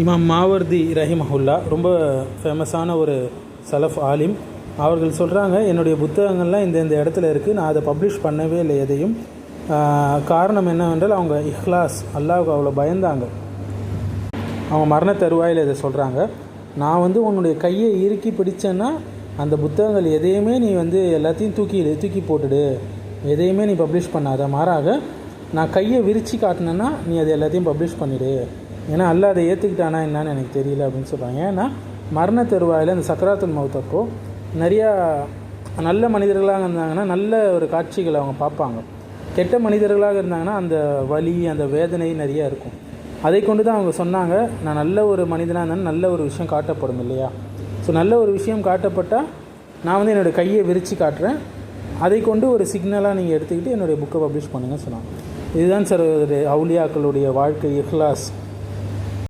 இமாம் மாவர்தி ரஹிமஹுல்லா ரொம்ப ஃபேமஸான ஒரு சலஃப் ஆலிம். அவர்கள் சொல்கிறாங்க என்னுடைய புத்தகங்கள்லாம் இந்த இந்த இடத்துல இருக்குது நான் அதை பப்ளிஷ் பண்ணவே இல்லை எதையும். காரணம் என்னவென்றால் அவங்க இஹ்லாஸ் அல்லாவுக்கு அவ்வளோ பயந்தாங்க. அவங்க மரண தருவாயில் இதை சொல்கிறாங்க நான் வந்து உன்னுடைய கையை இறுக்கி பிடிச்சேன்னா அந்த புத்தகங்கள் எதையுமே நீ வந்து எல்லாத்தையும் தூக்கி தூக்கி போட்டுடு. எதையுமே நீ பப்ளிஷ் பண்ணாத. மாறாக நான் கையை விரித்து காட்டினேன்னா நீ அது எல்லாத்தையும் பப்ளிஷ் பண்ணிவிடு ஏன்னா அல்ல அதை ஏற்றுக்கிட்டானா என்னன்னு எனக்கு தெரியல அப்படின்னு சொல்கிறாங்க ஏன்னா மரண தருவாயில் அந்த சக்கராத்தன் மௌத்தப்போ நிறையா நல்ல மனிதர்களாக இருந்தாங்கன்னா நல்ல ஒரு காட்சிகளை அவங்க பார்ப்பாங்க. கெட்ட மனிதர்களாக இருந்தாங்கன்னா அந்த வலி அந்த வேதனை நிறைய இருக்கும். அதை கொண்டு தான் அவங்க சொன்னாங்க நான் நல்ல ஒரு மனிதனாக இருந்தாலும் நல்ல ஒரு விஷயம் காட்டப்படும் இல்லையா? ஸோ நல்ல ஒரு விஷயம் காட்டப்பட்டால் நான் வந்து என்னோடய கையை விரித்து காட்டுறேன். அதை கொண்டு ஒரு சிக்னலாக நீங்கள் எடுத்துக்கிட்டு என்னுடைய புக்கை பப்ளிஷ் பண்ணுங்கன்னு சொன்னாங்க. இதுதான் சார் அவுளியாக்களுடைய வாழ்க்கை இஹ்லாஸ்.